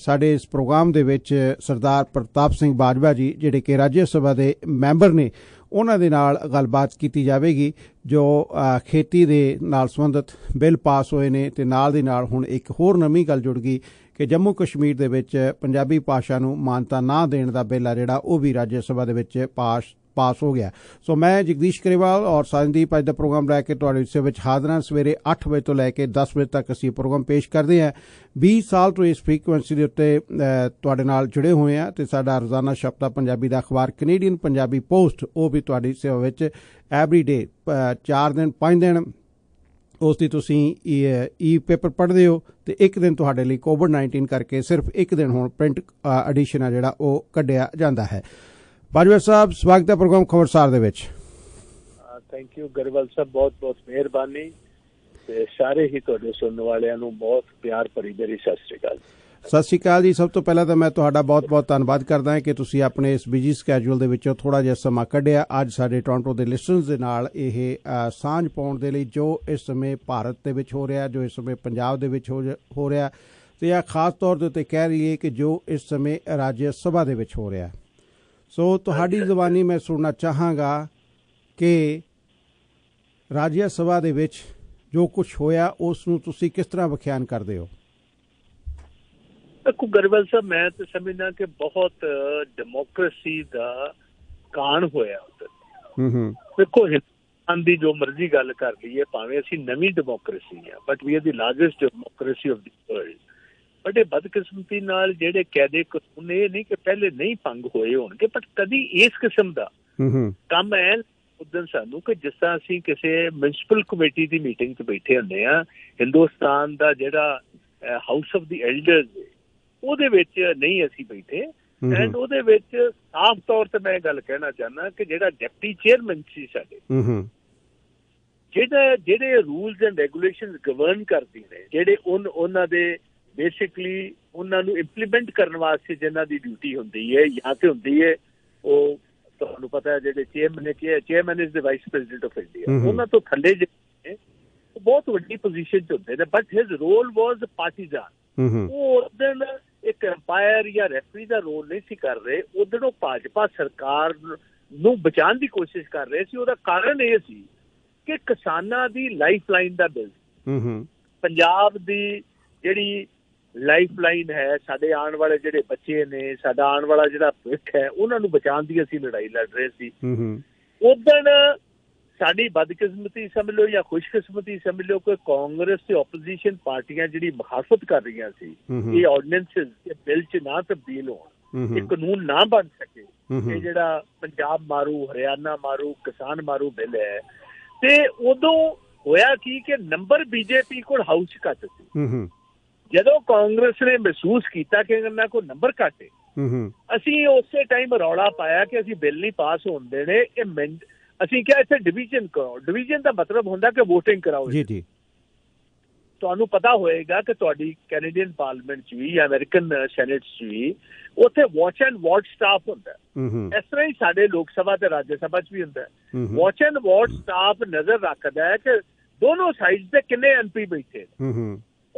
ਸਾਡੇ ਇਸ ਪ੍ਰੋਗਰਾਮ ਦੇ ਵਿੱਚ ਸਰਦਾਰ ਪ੍ਰਤਾਪ ਸਿੰਘ ਬਾਜਵਾ ਜੀ, ਜਿਹੜੇ ਕਿ ਰਾਜ ਸਭਾ ਦੇ ਮੈਂਬਰ ਨੇ, ਉਹਨਾਂ ਦੇ ਨਾਲ ਗੱਲਬਾਤ ਕੀਤੀ ਜਾਵੇਗੀ, ਜੋ ਖੇਤੀ ਦੇ ਨਾਲ ਸੰਬੰਧਿਤ ਬਿੱਲ ਪਾਸ ਹੋਏ ਨੇ ਤੇ ਨਾਲ ਦੀ ਨਾਲ ਹੁਣ ਇੱਕ ਹੋਰ ਨਵੀਂ ਗੱਲ ਜੁੜ ਗਈ ਕਿ ਜੰਮੂ ਕਸ਼ਮੀਰ ਦੇ ਵਿੱਚ ਪੰਜਾਬੀ ਭਾਸ਼ਾ ਨੂੰ ਮਾਨਤਾ ਨਾ ਦੇਣ ਦਾ ਬਿੱਲ ਆ ਜਿਹੜਾ, ਉਹ ਵੀ ਰਾਜ ਸਭਾ ਦੇ ਵਿੱਚ ਪਾਸ ਪਾਸ ਹੋ ਗਿਆ। ਸੋ ਮੈਂ ਜਗਦੀਸ਼ ਕਰੇਵਾਲ ਔਰ ਸਾਜਨਦੀਪ ਅੱਜ ਦਾ ਪ੍ਰੋਗਰਾਮ ਲੈ ਕੇ ਤੁਹਾਡੇ ਹਿੱਸੇ ਵਿੱਚ ਹਾਜ਼ਰ ਹਾਂ। ਸਵੇਰੇ 8 ਵਜੇ ਤੋਂ ਲੈ ਕੇ 10 ਵਜੇ ਤੱਕ ਅਸੀਂ ਪ੍ਰੋਗਰਾਮ ਪੇਸ਼ ਕਰਦੇ ਹਾਂ। 20 ਸਾਲ ਤੋਂ ਇਸ ਫ੍ਰੀਕੁਐਂਸੀ ਦੇ ਉੱਤੇ ਤੁਹਾਡੇ ਨਾਲ ਜੁੜੇ ਹੋਏ ਆ ਤੇ ਸਾਡਾ ਰੋਜ਼ਾਨਾ ਸ਼ਬਦਾ ਪੰਜਾਬੀ ਦਾ ਅਖਬਾਰ ਕੈਨੇਡੀਅਨ ਪੰਜਾਬੀ ਪੋਸਟ ਉਹ ਵੀ ਤੁਹਾਡੀ ਸੇਵਾ ਵਿੱਚ ਐਵਰੀ ਡੇ 4 ਦਿਨ 5 ਦਿਨ। ਉਸ ਦੀ ਤੁਸੀਂ ਈ ਪੇਪਰ ਪੜ੍ਹਦੇ ਹੋ ਤੇ ਇੱਕ ਦਿਨ ਤੁਹਾਡੇ ਲਈ ਕੋਵਿਡ 19 ਕਰਕੇ ਸਿਰਫ ਇੱਕ ਦਿਨ ਹੁਣ ਪ੍ਰਿੰਟ ਐਡੀਸ਼ਨ ਆ ਜਿਹੜਾ ਉਹ ਕੱਢਿਆ ਜਾਂਦਾ ਹੈ। ਬਾਜਵਾ ਸਾਹਿਬ ਸਵਾਗਤ ਹੈ ਪ੍ਰੋਗਰਾਮ ਖਬਰਸਾਰ ਦੇ ਵਿੱਚ। ਥੈਂਕ ਯੂ ਗਰਵਲ ਸਾਹਿਬ ਬਹੁਤ ਬਹੁਤ ਮਿਹਰਬਾਨੀ ਤੇ ਸਾਰੇ ਹੀ ਤੁਹਾਡੇ ਸੁਣਨ ਵਾਲਿਆਂ ਨੂੰ ਬਹੁਤ ਪਿਆਰ ਭਰੀ ਮੇਰੀ ਸਤਿ ਸ੍ਰੀ ਅਕਾਲ ਸਤਿ ਸ਼੍ਰੀ ਅਕਾਲ ਜੀ। ਸਭ ਤੋਂ ਪਹਿਲਾਂ ਤਾਂ ਮੈਂ ਤੁਹਾਡਾ ਬਹੁਤ-ਬਹੁਤ ਧੰਨਵਾਦ ਕਰਦਾ ਹਾਂ ਕਿ ਤੁਸੀਂ ਆਪਣੇ ਇਸ ਬਿਜ਼ੀ ਸਕੇਜੂਲ ਦੇ ਵਿੱਚੋਂ ਥੋੜਾ ਜਿਹਾ ਸਮਾਂ ਕੱਢਿਆ। ਅੱਜ ਸਾਡੇ ਟੋਰਾਂਟੋ ਦੇ ਲਿਸਨਰਸ ਦੇ ਨਾਲ ਇਹ ਸਾਂਝ ਪਾਉਣ ਦੇ ਲਈ ਜੋ ਇਸ ਸਮੇਂ ਭਾਰਤ ਦੇ ਵਿੱਚ ਹੋ ਰਿਹਾ ਜੋ ਇਸ ਸਮੇਂ ਪੰਜਾਬ ਦੇ ਵਿੱਚ ਹੋ ਰਿਹਾ ਤੇ ਆ ਖਾਸ ਤੌਰ ਦੇ ਉੱਤੇ ਕਹਿ ਰਹੀ ਹੈ ਕਿ ਜੋ ਇਸ ਸਮੇਂ ਰਾਜ ਸਭਾ ਦੇ ਵਿੱਚ ਹੋ ਰਿਹਾ। ਸੋ ਤੁਹਾਡੀ ਜ਼ੁਬਾਨੀ ਮੈਂ ਸੁਣਨਾ ਚਾਹਾਂਗਾ ਕਿ ਰਾਜ ਸਭਾ ਦੇ ਵਿੱਚ ਜੋ ਕੁਝ ਹੋਇਆ ਉਸ ਨੂੰ ਤੁਸੀਂ ਕਿਸ ਤਰ੍ਹਾਂ ਵਿਖਿਆਨ ਕਰਦੇ ਹੋ? ਦੇਖੋ ਗਰਵਲ ਸਾਹਿਬ ਮੈਂ ਤਾਂ ਸਮਝਦਾ ਕਿ ਬਹੁਤ ਡੈਮੋਕ੍ਰੇਸੀ ਦਾ ਕਾਣ ਹੋਇਆ ਉੱਤੇ ਹੂੰ ਹੂੰ। ਦੇਖੋ ਹਿੰਦੁਸਤਾਨ ਦੀ ਜੋ ਮਰਜ਼ੀ ਗੱਲ ਕਰ ਲਈਏ ਭਾਵੇਂ ਅਸੀਂ ਨਵੀਂ ਡੈਮੋਕ੍ਰੇਸੀ ਆ but we are the largest democracy of the world ਇਹ ਬਦਕਿਸਮਤੀ ਨਾਲ ਜਿਹੜੇ ਕਾਇਦੇ ਕਾਨੂੰਨ ਇਹ ਨਹੀਂ ਕਿ ਪਹਿਲੇ ਨਹੀਂ ਭੰਗ ਹੋਏ ਹੋਣਗੇ ਪਰ ਕਦੀ ਇਸ ਕਿਸਮ ਦਾ ਕੰਮ ਹੈ ਉਦੋਂ ਸਾਨੂੰ ਕਿ ਜਿਸ ਤਰ੍ਹਾਂ ਅਸੀਂ ਕਿਸੇ ਮਿਊਨਿਸਪਲ ਕਮੇਟੀ ਦੀ ਮੀਟਿੰਗ 'ਚ ਬੈਠੇ ਹੁੰਦੇ ਆ ਹਿੰਦੁਸਤਾਨ ਦਾ ਜਿਹੜਾ ਹਾਊਸ ਆਫ ਦੀ ਐਲਡਰਸ ਉਹਦੇ ਵਿੱਚ ਨਹੀਂ ਅਸੀਂ ਬੈਠੇ। ਐਂਡ ਉਹਦੇ ਵਿੱਚ ਸਾਫ਼ ਤੌਰ ਤੇ ਮੈਂ ਗੱਲ ਕਹਿਣਾ ਚਾਹਨਾ ਕਿ ਜਿਹੜਾ ਡਿਪਟੀ ਚੇਅਰਮੈਨ ਸੀ ਸਾਡੇ ਜਿਹੜਾ ਜਿਹੜੇ ਰੂਲਸ ਐਂਡ ਰੈਗੂਲੇਸ਼ਨਸ ਗਵਰਨ ਕਰਦੀ ਨੇ ਜਿਹੜੇ ਉਹਨਾਂ ਦੇ ਬੇਸਿਕਲੀ ਉਹਨਾਂ ਨੂੰ ਇੰਪਲੀਮੈਂਟ ਕਰਨ ਵਾਸਤੇ ਜਿਨ੍ਹਾਂ ਦੀ ਡਿਊਟੀ ਹੁੰਦੀ ਹੈ ਜਾਂ ਤੇ ਹੁੰਦੀ ਹੈ ਉਹ ਤੁਹਾਨੂੰ ਪਤਾ ਹੈ ਜਿਹੜੇ ਚੇਅਰਮੈਨ ਨੇ ਕਿ chairman is the vice president of India ਉਹਨਾਂ ਤੋਂ ਥੱਲੇ ਜਿਹੜੇ ਉਹ ਬਹੁਤ ਵੱਡੀ ਪੋਜੀਸ਼ਨ 'ਚ ਹੁੰਦੇ ਨੇ but his role was partisan ਉਹ ਉਦੋਂ ਇੱਕ ਐਮਪਾਇਰ ਜਾਂ ਰੈਫਰੀ ਦਾ ਰੋਲ ਨਹੀਂ ਸੀ ਕਰ ਰਹੇ ਉਦੋਂ ਉਹ ਭਾਜਪਾ ਸਰਕਾਰ ਨੂੰ ਬਚਾਉਣ ਦੀ ਕੋਸ਼ਿਸ਼ ਕਰ ਰਹੇ ਸੀ। ਉਹਦਾ ਕਾਰਨ ਇਹ ਸੀ ਕਿ ਕਿਸਾਨਾਂ ਦੀ ਲਾਈਫ ਲਾਈਨ ਦਾ ਬਿੱਲ ਪੰਜਾਬ ਦੀ ਜਿਹੜੀ ਲਾਈਫ ਲਾਈਨ ਹੈ ਸਾਡੇ ਆਉਣ ਵਾਲੇ ਜਿਹੜੇ ਬੱਚੇ ਨੇ ਸਾਡਾ ਆਉਣ ਵਾਲਾ ਜਿਹੜਾ ਭਵਿੱਖ ਹੈ ਉਹਨਾਂ ਨੂੰ ਬਚਾਉਣ ਦੀ ਅਸੀਂ ਲੜਾਈ ਲੜ ਰਹੇ ਸੀ। ਉਦੋਂ ਸਾਡੀ ਬਦਕਿਸਮਤੀ ਸਮਝ ਲਓ ਜਾਂ ਖੁਸ਼ਕਿਸਮਤੀ ਸਮਝ ਲਓ ਕਿ ਕਾਂਗਰਸ ਤੇ ਆਪੋਜੀਸ਼ਨ ਪਾਰਟੀਆਂ ਜਿਹੜੀ ਮੁਖਾਲਫਤ ਕਰ ਰਹੀਆਂ ਸੀ ਇਹ ਆਰਡੀਨੈਂਸਸ ਇਹ ਬਿੱਲ 'ਚ ਨਾ ਤਬਦੀਲ ਹੋਣ ਇਹ ਕਾਨੂੰਨ ਨਾ ਬਣ ਸਕੇ ਇਹ ਜਿਹੜਾ ਪੰਜਾਬ ਮਾਰੂ ਹਰਿਆਣਾ ਮਾਰੂ ਕਿਸਾਨ ਮਾਰੂ ਬਿੱਲ ਹੈ। ਤੇ ਉਦੋਂ ਹੋਇਆ ਕੀ ਕਿ ਨੰਬਰ ਬੀਜੇਪੀ ਕੋਲ ਹਾਊਸ ਘੱਟ ਸੀ ਜਦੋਂ ਕਾਂਗਰਸ ਨੇ ਮਹਿਸੂਸ ਕੀਤਾ ਕਿ ਇਹਨਾਂ ਕੋਲ ਨੰਬਰ ਘੱਟ ਹੈ ਅਸੀਂ ਉਸੇ ਟਾਈਮ ਰੌਲਾ ਪਾਇਆ ਕਿ ਅਸੀਂ ਬਿੱਲ ਨਹੀਂ ਪਾਸ ਹੋਣ ਦੇਣੇ ਇਹ ਅਸੀਂ ਕਿਹਾ ਇੱਥੇ ਡਿਵੀਜ਼ਨ ਕਰੋ ਡਿਵੀਜ਼ਨ ਦਾ ਮਤਲਬ ਹੁੰਦਾ ਕਿ VOTING ਕਰਾਓ ਜੀ ਜੀ। ਤੁਹਾਨੂੰ ਪਤਾ ਹੋਏਗਾ ਕਿ ਤੁਹਾਡੀ ਕੈਨੇਡੀਅਨ ਪਾਰਲੀਮੈਂਟ 'ਚ ਵੀ ਜਾਂ ਅਮਰੀਕਨ ਸੈਨੇਟ 'ਚ ਵੀ ਉੱਥੇ ਵਾਚ ਐਂਡ ਵਾਟ ਸਟਾਫ ਹੁੰਦਾ। ਇਸ ਤਰ੍ਹਾਂ ਹੀ ਸਾਡੇ ਲੋਕ ਸਭਾ ਤੇ ਰਾਜ ਸਭਾ 'ਚ ਵੀ ਹੁੰਦਾ। ਵਾਚ ਐਂਡ ਵਾਟ ਸਟਾਫ ਨਜ਼ਰ ਰੱਖਦਾ ਹੈ ਕਿ ਦੋਨੋਂ ਸਾਈਡਸ ਤੇ ਕਿੰਨੇ ਐਮਪੀ ਬੈਠੇ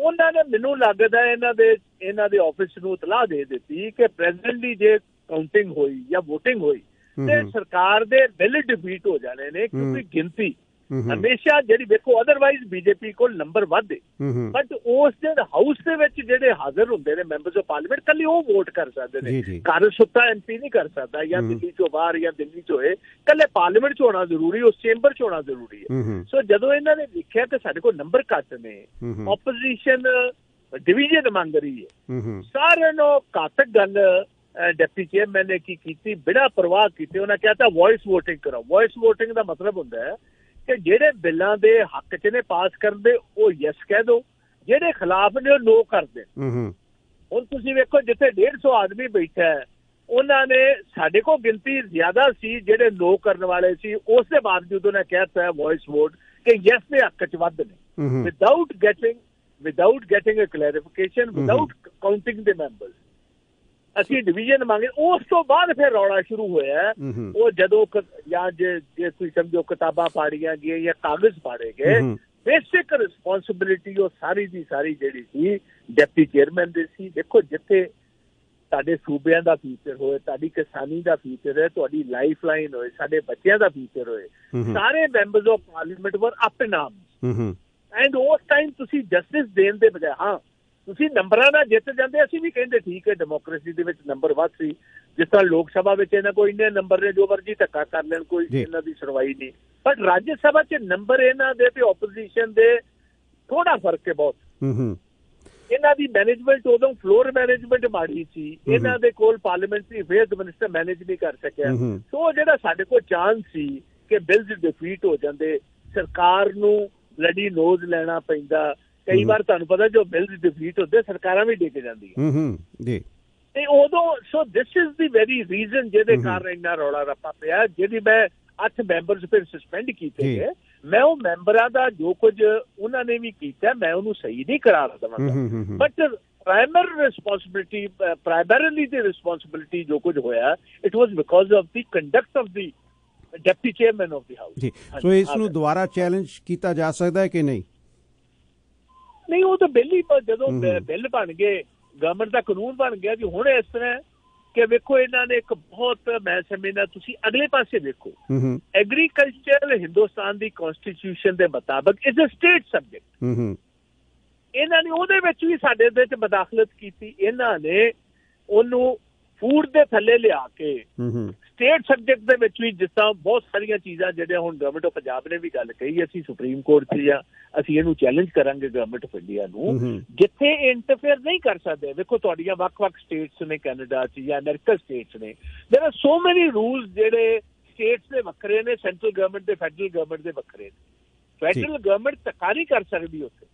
ਉਹਨਾਂ ਨੇ ਮੈਨੂੰ ਲੱਗਦਾ ਇਹਨਾਂ ਦੇ ਇਹਨਾਂ ਦੇ ਆਫਿਸ ਨੂੰ ਇਤਲਾਹ ਦੇ ਦਿੱਤੀ ਕਿ ਪ੍ਰੈਜ਼ੀਡੈਂਟਲੀ ਜੇ ਕਾਊਂਟਿੰਗ ਹੋਈ ਜਾਂ VOTING ਹੋਈ ਤੇ ਸਰਕਾਰ ਦੇ ਬਿੱਲ ਡਿਫੀਟ ਹੋ ਜਾਣੇ ਨੇ ਕਿਉਂਕਿ ਗਿਣਤੀ ਹਮੇਸ਼ਾ ਜਿਹੜੀ ਵੇਖੋ ਅਦਰਵਾਈਜ਼ ਬੀਜੇਪੀ ਕੋਲ ਨੰਬਰ ਵੱਧ ਹੈ ਬਟ ਉਸ ਦੇ ਹਾਊਸ ਦੇ ਵਿੱਚ ਜਿਹੜੇ ਹਾਜ਼ਰ ਹੁੰਦੇ ਨੇ ਮੈਂਬਰਸ ਆਫ ਪਾਰਲੀਮੈਂਟ ਕੱਲੀ ਉਹ ਵੋਟ ਕਰ ਸਕਦੇ ਨੇ। ਘਰ ਸੁੱਤਾ ਐਮਪੀ ਨਹੀਂ ਕਰ ਸਕਦਾ ਜਾਂ ਦਿੱਲੀ ਚੋਂ ਬਾਹਰ ਜਾਂ ਦਿੱਲੀ ਚੋਂ ਹੋਏ ਕੱਲੇ ਪਾਰਲੀਮੈਂਟ ਚ ਹੋਣਾ ਜ਼ਰੂਰੀ ਉਸ ਚੈਂਬਰ ਚ ਹੋਣਾ ਜ਼ਰੂਰੀ ਹੈ ਸੋ ਜਦੋਂ ਇਹਨਾਂ ਨੇ ਦੇਖਿਆ ਕਿ ਸਾਡੇ ਕੋਲ ਨੰਬਰ ਘੱਟ ਨੇ ਆਪੋਜੀਸ਼ਨ ਡਿਵੀਜ਼ਨ ਮੰਗ ਰਹੀ ਹੈ ਸਾਰਿਆਂ ਨੂੰ ਘਾਤਕ ਗੱਲ ਡਿਪਟੀ ਚੇਅਰਮੈਨ ਨੇ ਕੀ ਕੀਤੀ ਬਿਨਾਂ ਪਰਵਾਹ ਕੀਤੇ ਉਹਨਾਂ ਕਹਿੰਦਾ ਵੌਇਸ VOTING ਕਰੋ ਵੌਇਸ VOTING ਦਾ ਮਤਲਬ ਹੁੰਦਾ ਹੈ ਕਿ ਜਿਹੜੇ ਬਿੱਲਾਂ ਦੇ ਹੱਕ 'ਚ ਨੇ ਪਾਸ ਕਰਦੇ ਉਹ ਯੈਸ ਕਹਿ ਦੋ। ਜਿਹੜੇ ਖਿਲਾਫ ਨੇ ਉਹ ਨੋ ਕਰਦੇ ਹੁਣ ਤੁਸੀਂ ਵੇਖੋ ਜਿੱਥੇ 150 ਆਦਮੀ ਬੈਠਾ ਹੈ ਉਹਨਾਂ ਨੇ ਸਾਡੇ ਕੋਲ ਗਿਣਤੀ ਜ਼ਿਆਦਾ ਸੀ ਜਿਹੜੇ ਨੋ ਕਰਨ ਵਾਲੇ ਸੀ। ਉਸ ਦੇ ਬਾਵਜੂਦ ਉਹਨੇ ਕਹਿਤਾ ਵੌਇਸ ਵੋਟ ਕਿ ਯੈਸ ਦੇ ਹੱਕ 'ਚ ਵੱਧ ਨੇ। Without getting without getting a clarification without counting ਦੇ ਮੈਂਬਰਸ ਅਸੀਂ ਡਿਵੀਜ਼ਨ ਮੰਗੇ ਉਸ ਤੋਂ ਬਾਅਦ ਫਿਰ ਰੌਲਾ ਸ਼ੁਰੂ ਹੋਇਆ। ਉਹ ਜਦੋਂ ਜਾਂ ਜੇ ਜੇ ਤੁਸੀਂ ਸਮਝੋ ਕਿਤਾਬਾਂ ਪਾੜੀਆਂ ਗਈਆਂ ਜਾਂ ਕਾਗਜ਼ ਪਾੜੇ ਗਏ ਬੇਸਿਕ ਰਿਸਪੌਂਸਿਬਿਲਿਟੀ ਉਹ ਸਾਰੀ ਦੀ ਸਾਰੀ ਜਿਹੜੀ ਸੀ ਡਿਪਟੀ ਚੇਅਰਮੈਨ ਦੀ ਸੀ। ਦੇਖੋ ਜਿੱਥੇ ਸਾਡੇ ਸੂਬਿਆਂ ਦਾ ਫਿਊਚਰ ਹੋਏ ਤੁਹਾਡੀ ਕਿਸਾਨੀ ਦਾ ਫਿਊਚਰ ਹੈ ਤੁਹਾਡੀ ਲਾਈਫ ਲਾਈਨ ਹੋਏ ਸਾਡੇ ਬੱਚਿਆਂ ਦਾ ਫਿਊਚਰ ਹੋਏ ਸਾਰੇ members of parliament were up hmm and ਉਸ ਟਾਈਮ ਤੁਸੀਂ ਜਸਟਿਸ ਦੇਣ ਦੇ ਬਜਾਏ ਹਾਂ ਤੁਸੀਂ ਨੰਬਰਾਂ ਨਾਲ ਜਿੱਤ ਜਾਂਦੇ ਅਸੀਂ ਵੀ ਕਹਿੰਦੇ ਠੀਕ ਹੈ ਡੈਮੋਕ੍ਰੇਸੀ ਦੇ ਵਿੱਚ ਨੰਬਰ ਵੱਧ ਸੀ। ਜਿਸ ਤਰ੍ਹਾਂ ਲੋਕ ਸਭਾ ਵਿੱਚ ਇਹਨਾਂ ਕੋਈ ਇੰਨੇ ਨੰਬਰ ਨੇ ਜੋ ਮਰਜ਼ੀ ਧੱਕਾ ਕਰ ਲੈਣ ਕੋਈ ਇਹਨਾਂ ਦੀ ਸੁਣਵਾਈ ਨਹੀਂ। ਪਰ ਰਾਜ ਸਭਾ 'ਚ ਨੰਬਰ ਇਹਨਾਂ ਦੇ ਤੇ ਆਪੋਜੀਸ਼ਨ ਦੇ ਥੋੜਾ ਫ਼ਰਕ ਹੈ ਬਹੁਤ। ਹੂੰ ਹੂੰ। ਇਹਨਾਂ ਦੀ ਮੈਨੇਜਮੈਂਟ ਉਦੋਂ ਫਲੋਰ ਮੈਨੇਜਮੈਂਟ ਮਾੜੀ ਸੀ। ਇਹਨਾਂ ਦੇ ਕੋਲ ਪਾਰਲੀਮੈਂਟਰੀ ਅਫੇਅਰਸ ਮਿਨਿਸਟਰ ਮੈਨੇਜ ਨਹੀਂ ਕਰ ਸਕਿਆ। ਸੋ ਜਿਹੜਾ ਸਾਡੇ ਕੋਲ ਚਾਂਸ ਸੀ ਕਿ ਬਿਲਸ ਡਿਫੀਟ ਹੋ ਜਾਂਦੇ ਸਰਕਾਰ ਨੂੰ ਲੜੀ ਨੋਜ਼ ਲੈਣਾ ਪੈਂਦਾ ਕਈ ਵਾਰ ਤੁਹਾਨੂੰ ਪਤਾ ਜੋ ਬਿਲਸ ਡਿਫੀਟ ਹੁੰਦੇ ਸਰਕਾਰਾਂ ਵੀ ਡਿੱਗ ਜਾਂਦੀਆਂ ਹੂੰ। ਹੂੰ ਜੀ। ਤੇ ਉਦੋਂ so this is the very reason ਜਿਹਦੇ ਕਾਰਨ ਇੰਨਾ ਰੌਲਾ ਰੱਪਾ ਪਿਆ ਜਿਹਦੀ ਮੈਂ ਅੱਠ ਮੈਂਬਰਸ ਫਿਰ ਸਸਪੈਂਡ ਕੀਤੇ ਗਏ ਮੈਂ ਉਹ ਮੈਂਬਰਾਂ ਦਾ ਜੋ ਕੁਝ ਉਹਨਾਂ ਨੇ ਵੀ ਕੀਤਾ ਮੈਂ ਉਹਨੂੰ ਸਹੀ ਨਹੀਂ ਕਰਾਰ ਦਵਾਂਗਾ but primary responsibility primarily the responsibility ਜੋ ਕੁਝ ਹੋਇਆ it was because of the conduct of the deputy chairman of the house ਜੀ। ਸੋ ਇਸ ਨੂੰ ਦੁਬਾਰਾ ਚੈਲੰਜ ਕੀਤਾ ਜਾ ਸਕਦਾ ਹੈ ਕਿ ਨਹੀਂ? ਨਹੀਂ ਉਹ ਤਾਂ ਬਿੱਲ ਹੀ ਜਦੋਂ ਬਿੱਲ ਬਣ ਗਏ ਗਵਰਨਮੈਂਟ ਦਾ ਕਾਨੂੰਨ ਬਣ ਗਿਆ ਜੀ ਹੁਣ ਇਸ ਤਰ੍ਹਾਂ ਕਿ ਵੇਖੋ ਇਹਨਾਂ ਨੇ ਇੱਕ ਬਹੁਤ ਮੈਂ ਸਮਝਦਾ ਤੁਸੀਂ ਅਗਲੇ ਪਾਸੇ ਵੇਖੋ। ਐਗਰੀਕਲਚਰ ਹਿੰਦੁਸਤਾਨ ਦੀ ਕਨਸਟੀਟਿਊਸ਼ਨ ਦੇ ਮੁਤਾਬਕ ਇਜ਼ ਅ ਸਟੇਟ ਸਬਜੈਕਟ ਇਹਨਾਂ ਨੇ ਉਹਦੇ ਵਿੱਚ ਵੀ ਸਾਡੇ ਦੇ ਵਿੱਚ ਮਦਾਖਲਤ ਕੀਤੀ। ਇਹਨਾਂ ਨੇ ਉਹਨੂੰ ਫੂਡ ਦੇ ਥੱਲੇ ਲਿਆ ਕੇ ਸਟੇਟ ਸਬਜੈਕਟ ਦੇ ਵਿੱਚ ਵੀ ਜਿਸ ਤਰ੍ਹਾਂ ਬਹੁਤ ਸਾਰੀਆਂ ਚੀਜ਼ਾਂ ਜਿਹੜੀਆਂ ਹੁਣ ਗਵਰਨਮੈਂਟ ਆਫ ਪੰਜਾਬ ਨੇ ਵੀ ਗੱਲ ਕਹੀ ਅਸੀਂ ਸੁਪਰੀਮ ਕੋਰਟ 'ਚ ਜਾਂ ਅਸੀਂ ਇਹਨੂੰ ਚੈਲੰਜ ਕਰਾਂਗੇ ਗਵਰਨਮੈਂਟ ਆਫ ਇੰਡੀਆ ਨੂੰ ਜਿੱਥੇ ਇੰਟਰਫੇਅਰ ਨਹੀਂ ਕਰ ਸਕਦੇ। ਵੇਖੋ ਤੁਹਾਡੀਆਂ ਵੱਖ-ਵੱਖ ਸਟੇਟਸ ਨੇ ਕੈਨੇਡਾ 'ਚ ਜਾਂ ਅਮਰੀਕਾ ਸਟੇਟਸ ਨੇ। There are so many rules ਜਿਹੜੇ ਸਟੇਟਸ ਦੇ ਵੱਖਰੇ ਨੇ ਸੈਂਟਰਲ ਗਵਰਨਮੈਂਟ ਦੇ ਫੈਡਰਲ ਗਵਰਨਮੈਂਟ ਦੇ ਵੱਖਰੇ ਨੇ। ਫੈਡਰਲ ਗਵਰਨਮੈਂਟ ਤੱਕਾ ਨਹੀਂ ਕਰ ਸਕਦੀ ਉੱਥੇ।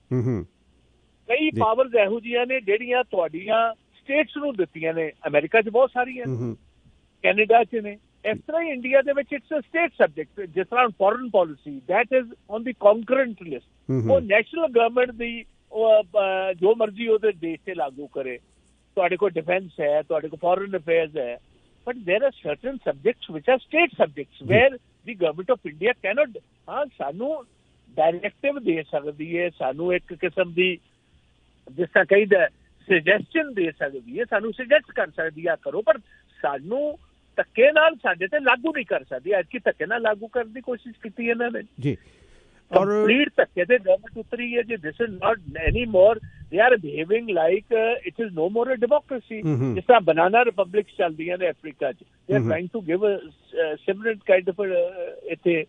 ਕਈ ਪਾਵਰਸ ਇਹੋ ਜੀਆਂ ਨੇ ਜਿਹੜੀਆਂ ਤੁਹਾਡੀਆਂ ਸਟੇਟਸ ਨੂੰ ਦਿੱਤੀਆਂ ਨੇ। ਅਮਰੀਕਾ 'ਚ ਬਹੁਤ ਸਾਰੀਆਂ ਨੇ। ਕੈਨੇਡਾ 'ਚ ਨੇ। ਇਸ ਤਰ੍ਹਾਂ ਹੀ ਇੰਡੀਆ ਦੇ ਵਿੱਚ ਇਟਸ ਅ ਸਟੇਟ ਸਬਜੈਕਟ ਜਿਸ ਤਰ੍ਹਾਂ foreign policy that is on the concurrent list ਉਹ ਨੈਸ਼ਨਲ ਗਵਰਨਮੈਂਟ ਦੀ ਜੋ ਮਰਜ਼ੀ ਉਹਦੇ ਦੇਸ਼ ਤੇ ਲਾਗੂ ਕਰੇ ਤੁਹਾਡੇ ਕੋਲ ਡਿਫੈਂਸ ਹੈ ਤੁਹਾਡੇ ਕੋਲ ਫੋਰਨ ਅਫੇਅਰਸ ਹੈ but there are certain subjects which are state subjects where the government of India cannot ਹਾਂ ਸਾਨੂੰ ਡਾਇਰੈਕਟਿਵ ਦੇ ਸਕਦੀ ਹੈ ਸਾਨੂੰ ਇੱਕ ਕਿਸਮ ਦੀ ਜਿਸ ਤਰ੍ਹਾਂ ਕਹਿੰਦਾ ਸੁਜੈਸਸ਼ਨ ਦੇ ਸਕਦੀ ਹੈ ਸਾਨੂੰ ਸੁਜੈਸਟ ਕਰ ਸਕਦੀ ਆ ਕਰੋ ਪਰ ਸਾਨੂੰ ਧੱਕੇ ਨਾਲ ਸਾਡੇ ਤੇ ਲਾਗੂ ਨਹੀਂ ਕਰ ਸਕਦੀ ਅੱਜ ਕੀ ਧੱਕੇ ਨਾਲ ਲਾਗੂ ਕਰਨ ਦੀ ਕੋਸ਼ਿਸ਼ ਕੀਤੀ ਇਹਨਾਂ ਨੇ ਜੀ ਔਰ ਕੰਪਲੀਟ ਧੱਕੇ ਤੇ ਗਵਰਨਮੈਂਟ ਉਤਰੀ ਹੈ ਜੀ this is not any more they are behaving like it is no more a democracy ਜਿਸ ਤਰ੍ਹਾਂ ਬਨਾਨਾ ਰਿਪਬਲਿਕਸ ਚੱਲਦੀਆਂ ਨੇ ਅਫਰੀਕਾ 'ਚ। They are trying to give a similar kind of ਇਥੇ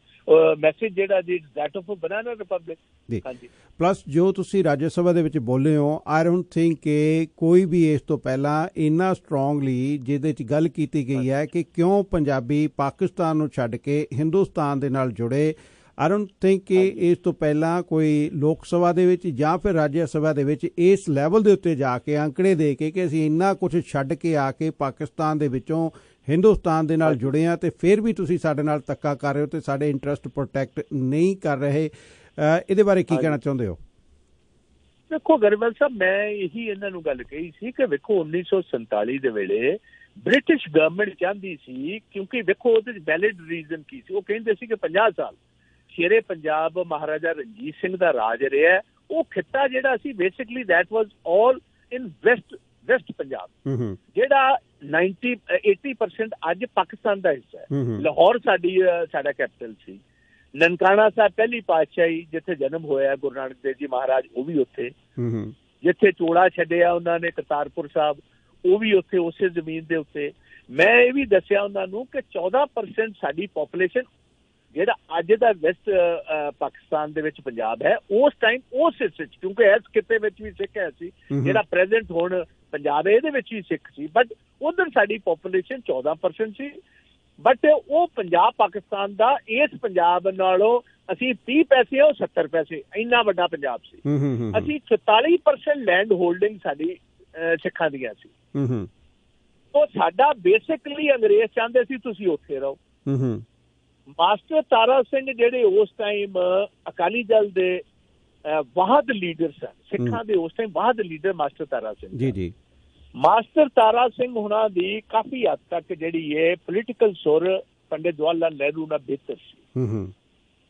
ਮੈਸੇਜ ਜਿਹੜਾ ਜੀ ਦੈਟ ਆਫ ਬਨਾਨਾ ਰਿਪਬਲਿਕ ਹਾਂਜੀ। Plus ਜੋ ਤੁਸੀਂ ਰਾਜ ਸਭਾ ਦੇ ਵਿੱਚ ਬੋਲੇ ਹੋ ਆਈ ਡੋਨਟ ਥਿੰਕ ਕਿ ਕੋਈ ਵੀ ਇਸ ਤੋਂ ਪਹਿਲਾਂ ਇੰਨਾ ਸਟਰੋਂਗਲੀ ਜਿਹਦੇ ਵਿੱਚ ਗੱਲ ਕੀਤੀ ਗਈ ਹੈ ਕਿ ਕਿਉਂ ਪੰਜਾਬੀ ਪਾਕਿਸਤਾਨ ਨੂੰ ਛੱਡ ਕੇ ਹਿੰਦੁਸਤਾਨ ਦੇ ਨਾਲ ਜੁੜੇ। ਆਈ ਡੋਨਟ ਥਿੰਕ ਕਿ ਇਸ ਤੋਂ ਪਹਿਲਾਂ ਕੋਈ ਲੋਕ ਸਭਾ ਦੇ ਵਿੱਚ ਜਾਂ ਫਿਰ ਰਾਜ ਸਭਾ ਦੇ ਵਿੱਚ ਇਸ ਲੈਵਲ ਦੇ ਉੱਤੇ ਜਾ ਕੇ ਅੰਕੜੇ ਦੇ ਕੇ ਕਿ ਅਸੀਂ ਇੰਨਾ ਕੁਝ ਛੱਡ ਕੇ ਆ ਕੇ ਪਾਕਿਸਤਾਨ ਦੇ ਵਿੱਚੋਂ ਹਿੰਦੁਸਤਾਨ ਦੇ ਨਾਲ ਜੁੜੇ ਆ ਤੇ ਫਿਰ ਵੀ ਤੁਸੀਂ ਸਾਡੇ ਨਾਲ ਤੱਕਾ ਕਰ ਰਹੇ ਹੋ ਤੇ ਸਾਡੇ ਇੰਟਰਸਟ ਪ੍ਰੋਟੈਕਟ ਨਹੀਂ ਕਰ ਰਹੇ ਇਹਦੇ ਬਾਰੇ ਕੀ ਕਹਿਣਾ ਚਾਹੁੰਦੇ ਹੋ ਦੇਖੋ ਗਰਵਲ ਸਾਹਿਬ ਮੈਂ ਇਹੀ ਇਹਨਾਂ ਨੂੰ ਗੱਲ ਕਹੀ ਸੀ ਕਿ ਵੇਖੋ 1947 ਦੇ ਵੇਲੇ ਬ੍ਰਿਟਿਸ਼ ਗਵਰਨਮੈਂਟ ਚਾਹੁੰਦੀ ਸੀ ਕਿਉਂਕਿ ਵੇਖੋ ਉਹਦੇ ਵਿੱਚ ਵੈਲਿਡ ਰੀਜ਼ਨ ਕੀ ਸੀ ਉਹ ਕਹਿੰਦੇ ਸੀ ਕਿ 50 ਸਾਲ ਸ਼ੇਰੇ ਪੰਜਾਬ ਮਹਾਰਾਜਾ ਰਣਜੀਤ ਸਿੰਘ ਦਾ ਰਾਜ ਰਿਹਾ ਉਹ ਖਿੱਤਾ ਜਿਹੜਾ ਸੀ basically that was all in west west Punjab ਜਿਹੜਾ 90 80% ਅੱਜ ਪਾਕਿਸਤਾਨ ਦਾ ਹਿੱਸਾ ਹੈ। ਲਾਹੌਰ ਸਾਡੀ ਸਾਡਾ ਕੈਪੀਟਲ ਸੀ। ਨਨਕਾਣਾ ਸਾਹਿਬ ਪਹਿਲੀ ਪਾਤਸ਼ਾਹੀ ਜਿੱਥੇ ਜਨਮ ਹੋਇਆ ਗੁਰੂ ਨਾਨਕ ਦੇਵ ਜੀ ਮਹਾਰਾਜ ਉਹ ਵੀ ਉੱਥੇ। ਜਿੱਥੇ ਚੋੜਾ ਛੱਡਿਆ ਉਹਨਾਂ ਨੇ ਕਰਤਾਰਪੁਰ ਸਾਹਿਬ ਉਹ ਵੀ ਉੱਥੇ ਉਸੇ ਜ਼ਮੀਨ ਦੇ ਉੱਤੇ। ਮੈਂ ਇਹ ਵੀ ਦੱਸਿਆ ਉਹਨਾਂ ਨੂੰ ਕਿ 14% ਸਾਡੀ ਪੋਪੂਲੇਸ਼ਨ ਜਿਹੜਾ ਅੱਜ ਦਾ ਵੈਸਟ ਪਾਕਿਸਤਾਨ ਦੇ ਵਿੱਚ ਪੰਜਾਬ ਹੈ ਉਸ ਟਾਈਮ ਉਸ ਹਿੱਸੇ ਚ ਕਿਉਂਕਿ ਇਸ ਕਿਤੇ ਵਿੱਚ ਵੀ ਸਿੱਖ ਹੈ ਸੀ ਜਿਹੜਾ ਪ੍ਰੈਜ਼ੈਂਟ ਹੁਣ ਪੰਜਾਬ ਹੈ ਇਹਦੇ ਵਿੱਚ ਵੀ ਸਿੱਖ ਸੀ। ਬਟ ਉਧਰ ਸਾਡੀ ਪੋਪੂਲੇਸ਼ਨ 14% ਸੀ। ਬਟ ਉਹ ਪੰਜਾਬ ਪਾਕਿਸਤਾਨ ਦਾ ਇਸ ਪੰਜਾਬ ਨਾਲੋਂ ਅਸੀਂ 30 ਪੈਸੇ ਉਹ 70 ਪੈਸੇ ਇੰਨਾ ਵੱਡਾ ਪੰਜਾਬ ਸੀ। ਅਸੀਂ 44% ਲੈਂਡ ਹੋਲਡਿੰਗ ਸਾਡੀ ਸਿੱਖਾਂ ਦੀਆਂ ਸੀ। ਉਹ ਸਾਡਾ ਬੇਸਿਕਲੀ ਅੰਗਰੇਜ਼ ਚਾਹੁੰਦੇ ਸੀ ਤੁਸੀਂ ਉੱਥੇ ਰਹੋ। ਮਾਸਟਰ ਤਾਰਾ ਸਿੰਘ ਜਿਹੜੇ ਉਸ ਟਾਈਮ ਅਕਾਲੀ ਦਲ ਦੇ ਵਾਹਦ ਲੀਡਰ ਸਨ ਸਿੱਖਾਂ ਦੇ ਉਸ ਟਾਈਮ ਵਾਹਦ ਲੀਡਰ ਮਾਸਟਰ ਤਾਰਾ ਸਿੰਘ ਜੀ ਜੀ। ਮਾਸਟਰ ਤਾਰਾ ਸਿੰਘ ਹੁਣਾਂ ਦੀ ਕਾਫੀ ਹੱਦ ਤੱਕ ਜਿਹੜੀ ਹੈ ਪੋਲੀਟੀਕਲ ਸੁਰ ਪੰਡਿਤ ਜਵਾਹਰ ਲਾਲ ਨਹਿਰੂ ਨਾਲ ਬਿਹਤਰ ਸੀ। ਹੂੰ ਹੂੰ।